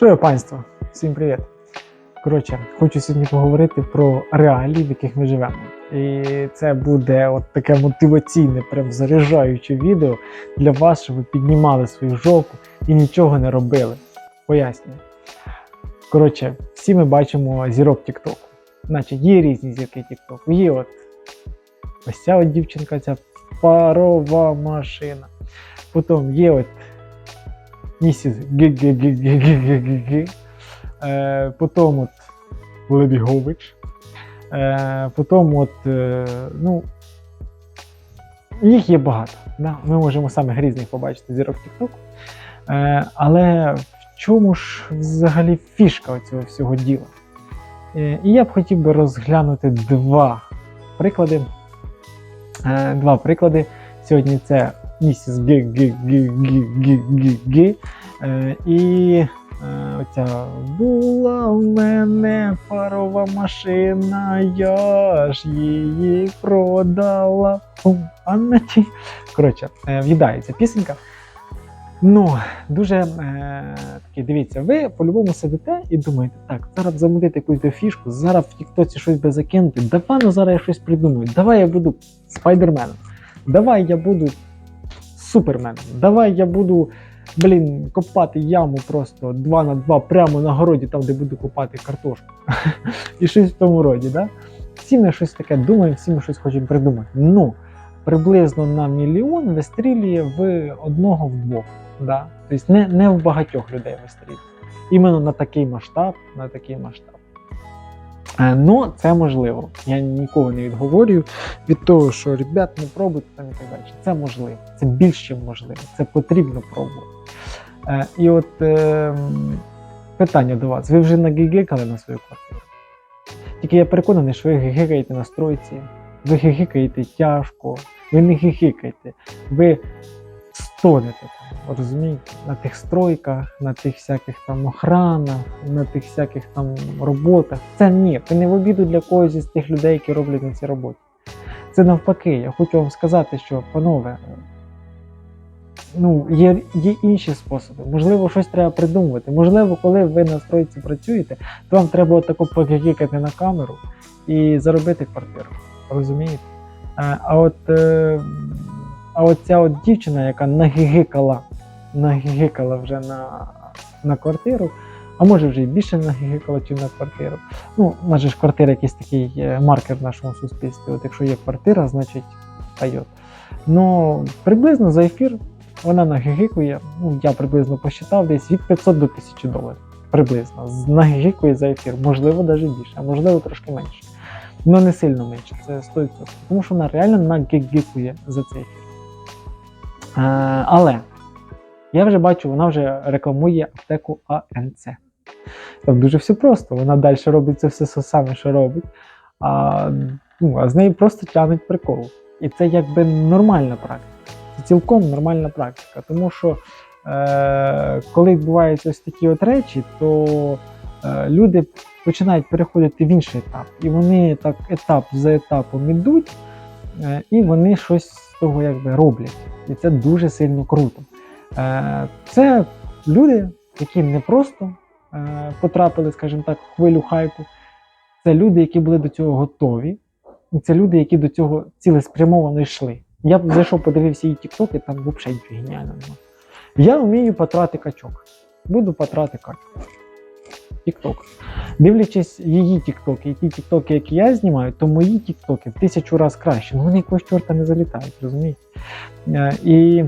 Що панство, всім привіт. Коротше, хочу сьогодні поговорити про реалії, в яких ми живемо. І це буде от таке мотиваційне, прям заряджаюче відео для вас, щоб ви піднімали свою жопу і нічого не робили. Пояснюю. Коротше, всі ми бачимо зірок Тіктоку. Значить, є різні зірки Тіктоку. Є от ось ця от дівчинка, ця парова машина. Потім є от місіс гі Е, Потім от Лебігович. Е, Потім от, е, ну, їх є багато. Да? Ми можемо самих різних побачити зірок TikTok. Е, але в чому ж взагалі фішка цього всього діла? Е, і я б хотів би розглянути два приклади. Е, два приклади. Сьогодні це місіс Гі Гі Гі Гі Гі Гі Гі Е, і е, оця була в мене парова машина, я ж її продала. Пум, А на ті. Коротше, е, в'їдається пісенька. Ну, дуже е, такі, дивіться, ви по-любому сидите і думаєте, так, зараз замутити якусь фішку, зараз в Тіктоці щось би закинути, давай ну зараз я щось придумаю, давай я буду спайдерменом, давай я буду суперменом, давай я буду блін, копати яму просто 2 на 2 прямо на городі, там, де буду копати картошку. І щось в тому роді. Да? Всі ми щось таке думаємо, всі ми щось хочемо придумати. Ну, приблизно на мільйон вистрілює в одного в двох. Да? Тобто не, не в багатьох людей вистрілює. Іменно на такий масштаб, на такий масштаб. Е, Ну, це можливо. Я нікого не відговорюю від того, що ребят, не пробуйте там і так далі. Це можливо, це більш ніж можливо, це потрібно пробувати. Е, і от е, питання до вас: ви вже нагігикали на свою квартиру? Тільки я переконаний, що ви гигикаєте на стройці, ви гигикаєте тяжко, ви не гигикаєте, ви стонете розумієте, на тих стройках, на тих всяких там охранах, на тих всяких там роботах. Це ні, це не в обіду для когось із тих людей, які роблять на цій роботі. Це навпаки, я хочу вам сказати, що, панове, ну, є, є інші способи. Можливо, щось треба придумувати. Можливо, коли ви на стройці працюєте, то вам треба отако погікати на камеру і заробити квартиру. Розумієте? А от, е, а от ця от дівчина, яка нагігикала, нагігикала вже на, на квартиру, а може вже і більше нагігикала, чи на квартиру. Ну, у нас же ж квартира якийсь такий е, маркер в нашому суспільстві. От якщо є квартира, значить дає. Ну, приблизно за ефір вона нагігикує, ну я приблизно посчитав, десь від 500 до 1000 доларів. Приблизно. Нагігикує за ефір, можливо, навіть більше, а можливо трошки менше. Ну не сильно менше, це 100%. Тому що вона реально нагігикує за цей ефір. Е, але я вже бачу, вона вже рекламує аптеку АНЦ. Там дуже все просто. Вона далі робить це все саме, що робить. А, ну, а з неї просто тягнуть прикол. І це якби нормальна практика. Це цілком нормальна практика. Тому що е, коли відбуваються ось такі от речі, то е, люди починають переходити в інший етап. І вони так етап за етапом ідуть, і вони щось з того якби роблять. І це дуже сильно круто. Е, це люди, які не просто е, потрапили, скажімо так, в хвилю хайпу. Це люди, які були до цього готові. І це люди, які до цього цілеспрямовано йшли. Я б зайшов, подивився її тіктоки, там взагалі нічого геніального немає. Я вмію потрати качок. Буду потрати качок. Тікток. Дивлячись її тіктоки і ті тіктоки, які я знімаю, то мої тіктоки в тисячу разів краще. Ну вони якогось чорта не залітають, розумієте? Е, І...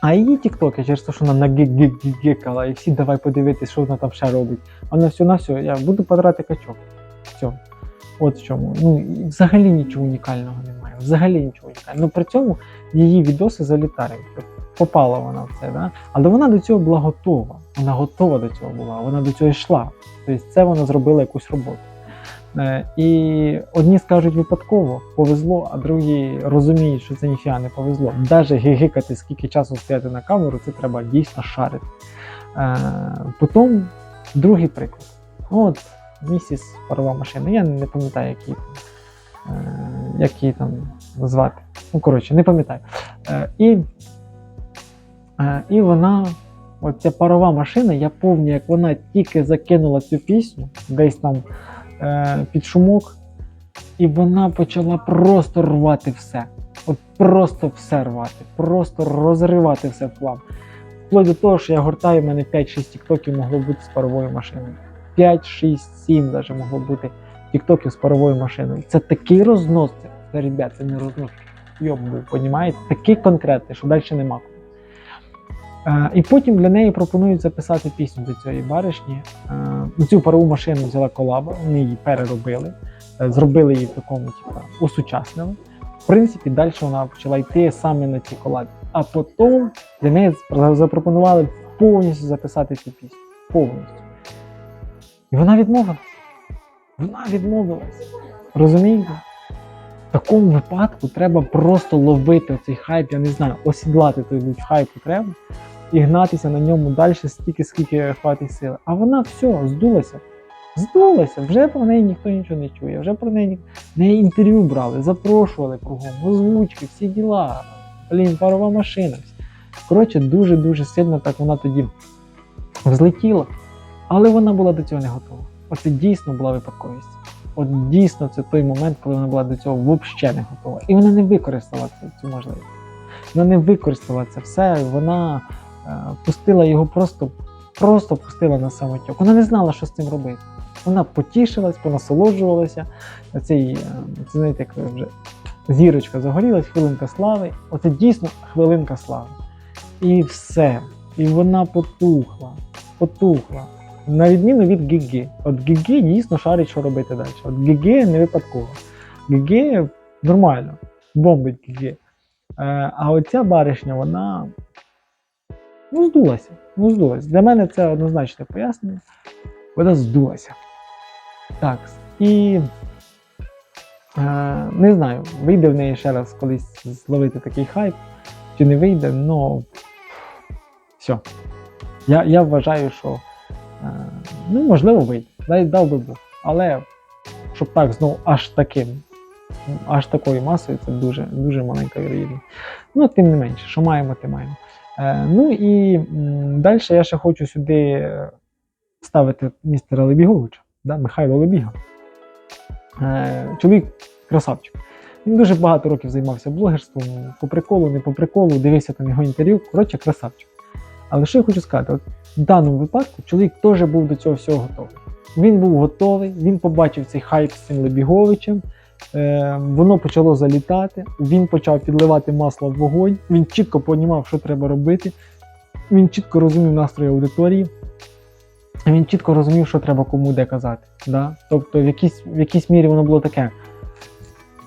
А її тіктоки, через те, що вона нагігікала, і всі давай подивитись, що вона там ще робить. А на все на все, я буду подрати качок. Все. От в чому. Ну, взагалі нічого унікального немає. Взагалі нічого унікального. Ну при цьому її відоси залітають. Попала вона в це, да? але вона до цього була готова. Вона готова до цього була, вона до цього йшла. Тобто це вона зробила якусь роботу. Е, і одні скажуть випадково, повезло, а другі розуміють, що це ніфіга не повезло. Даже гигикати, скільки часу стояти на камеру, це треба дійсно шарити. Е, потім другий приклад. Ну, От місіс парова машина. Я не пам'ятаю, як її, е, як її там звати. Ну, коротше, не пам'ятаю. І, і вона От ця парова машина, я пам'ятаю, як вона тільки закинула цю пісню, десь там е, під шумок, і вона почала просто рвати все. От просто все рвати, просто розривати все в плам. Вплоть до того, що я гортаю, в мене 5-6 тіктоків могло бути з паровою машиною. 5, 6, 7 навіть могло бути тіктоків з паровою машиною. Це такий рознос, це, ребят, це не рознос. Йоб був, понімаєте? Такий конкретний, що далі нема. Е, і потім для неї пропонують записати пісню до цієї баришні. Е, цю парову машину взяла колаба, вони її переробили, е, зробили її в такому, типу, усучаснили. В принципі, далі вона почала йти саме на цій колабі. А потім для неї запропонували повністю записати цю пісню. Повністю. І вона відмовилась. Вона відмовилась. Розумієте? В такому випадку треба просто ловити цей хайп, я не знаю, осідлати той луч хайпу треба і гнатися на ньому далі стільки, скільки хватить сили. А вона все, здулася. Здулася, вже про неї ніхто нічого не чує, вже про неї неї інтерв'ю брали, запрошували кругом, озвучки, всі діла. Блін, парова машина. Коротше, дуже-дуже сильно так вона тоді взлетіла. Але вона була до цього не готова. Оце дійсно була випадковість. От дійсно це той момент, коли вона була до цього взагалі не готова. І вона не використала цю, можливість. Вона не використала це все, вона пустила його просто, просто пустила на самотек. Вона не знала, що з цим робити. Вона потішилась, понасолоджувалася. Цей, е, це знаєте, як вже зірочка загорілась, хвилинка слави. Оце дійсно хвилинка слави. І все. І вона потухла, потухла. На відміну від Гіги. От Гіги дійсно шарить, що робити далі. От Гіги не випадково. Гіги нормально, бомбить Гіги. Е, а оця баришня, вона ну, здулася. Ну, здулася. Для мене це однозначне пояснення. Вона здулася. Так. І е, не знаю, вийде в неї ще раз колись зловити такий хайп, чи не вийде, але все. Я, я вважаю, що е, ну, можливо вийде. Дай дав би Бог. Але щоб так знову аж таким, аж такою масою, це дуже, дуже маленька вірогідність. Ну, тим не менше, що маємо, те маємо. Е, ну і далі я ще хочу сюди е, ставити містера Лебіговича, да, Михайло Лебіга. Е, чоловік красавчик. Він дуже багато років займався блогерством, по приколу, не по приколу, дивився там його інтерв'ю. Коротше, красавчик. Але що я хочу сказати, от в даному випадку чоловік теж був до цього всього готовий. Він був готовий, він побачив цей хайп з цим Лебіговичем, воно почало залітати, він почав підливати масло в вогонь, він чітко понімав, що треба робити, він чітко розумів настрої аудиторії, він чітко розумів, що треба кому де казати. Да? Тобто, в якійсь, в якійсь мірі воно було таке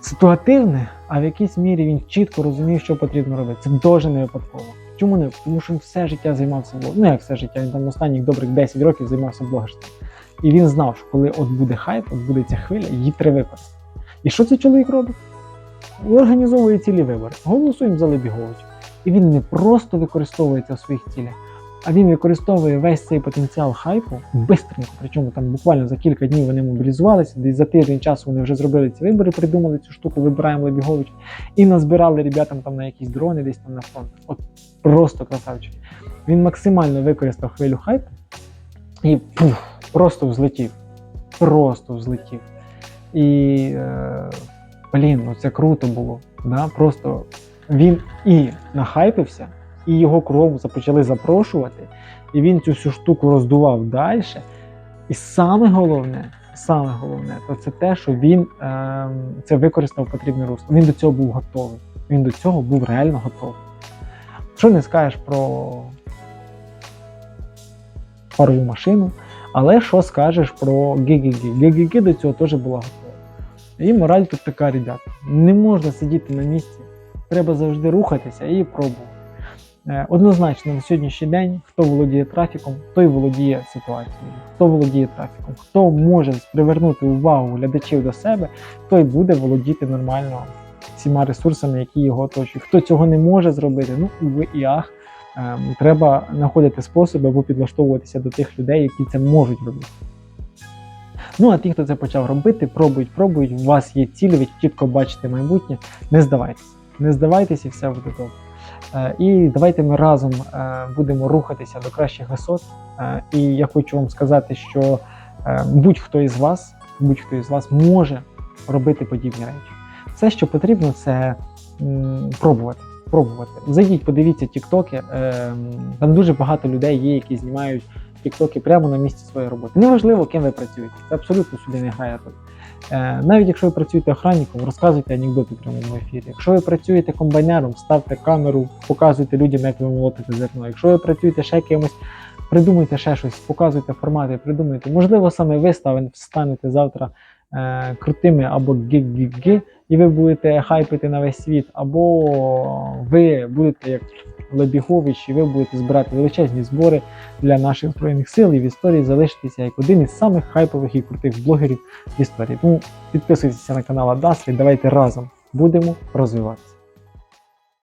ситуативне, а в якійсь мірі він чітко розумів, що потрібно робити. Це дуже не випадково. Чому не? Тому що він все життя займався блогерством. Ну, як все життя, він там останніх добрих 10 років займався блогерством. І він знав, що коли от буде хайп, от буде ця хвиля, її треба використати. І що цей чоловік робить? Організовує цілі вибори. Голосуємо за Лебіговича. І він не просто використовує це в своїх цілях, а він використовує весь цей потенціал хайпу бистренько. Причому там буквально за кілька днів вони мобілізувалися, десь за тиждень часу вони вже зробили ці вибори, придумали цю штуку, вибираємо Лебіговича і назбирали ребятам там на якісь дрони, десь там на фронт. От просто красавчик. Він максимально використав хвилю хайпу і пух, просто взлетів. Просто взлетів. І е, блін, ну це круто було. Да? Просто він і нахайпився, і його кругом почали запрошувати, і він цю всю штуку роздував далі. І саме головне, саме головне, то це те, що він е, це використав потрібне русло. Він до цього був готовий. Він до цього був реально готовий. Що не скажеш про парову машину, але що скажеш про Гігігі? Гігігі до цього теж була готова. І мораль тут така, ребята, не можна сидіти на місці, треба завжди рухатися і пробувати. Е, Однозначно на сьогоднішній день, хто володіє трафіком, той володіє ситуацією. Хто володіє трафіком, хто може привернути увагу глядачів до себе, той буде володіти нормально всіма ресурсами, які його оточують. Хто цього не може зробити, ну уви і ах, ем, треба знаходити способи або підлаштовуватися до тих людей, які це можуть робити. Ну а ті, хто це почав робити, пробують, пробують. У вас є ціль, ви чітко бачите майбутнє. Не здавайтеся. Не здавайтеся і все буде добре. Е, І давайте ми разом е, будемо рухатися до кращих висот. Е, І я хочу вам сказати, що будь-хто із вас, будь-хто із вас може робити подібні речі. Все, що потрібно, це пробувати. Пробувати. Зайдіть, подивіться тіктоки. Там дуже багато людей є, які знімають тіктоки прямо на місці своєї роботи. Неважливо, ким ви працюєте. Це абсолютно сюди не грає роль. Е, навіть якщо ви працюєте охранником, розказуйте анекдоти в прямому ефірі. Якщо ви працюєте комбайнером, ставте камеру, показуйте людям, як ви молотите зерно. Якщо ви працюєте ще кимось, придумуйте ще щось, показуйте формати, придумуйте. Можливо, саме ви станете завтра е, крутими або гі-гі-гі, і ви будете хайпити на весь світ, або ви будете як Лебігович, і ви будете збирати величезні збори для наших збройних сил і в історії залишитися як один із самих хайпових і крутих блогерів в історії. Тому підписуйтеся на канал Адастри, давайте разом будемо розвиватися.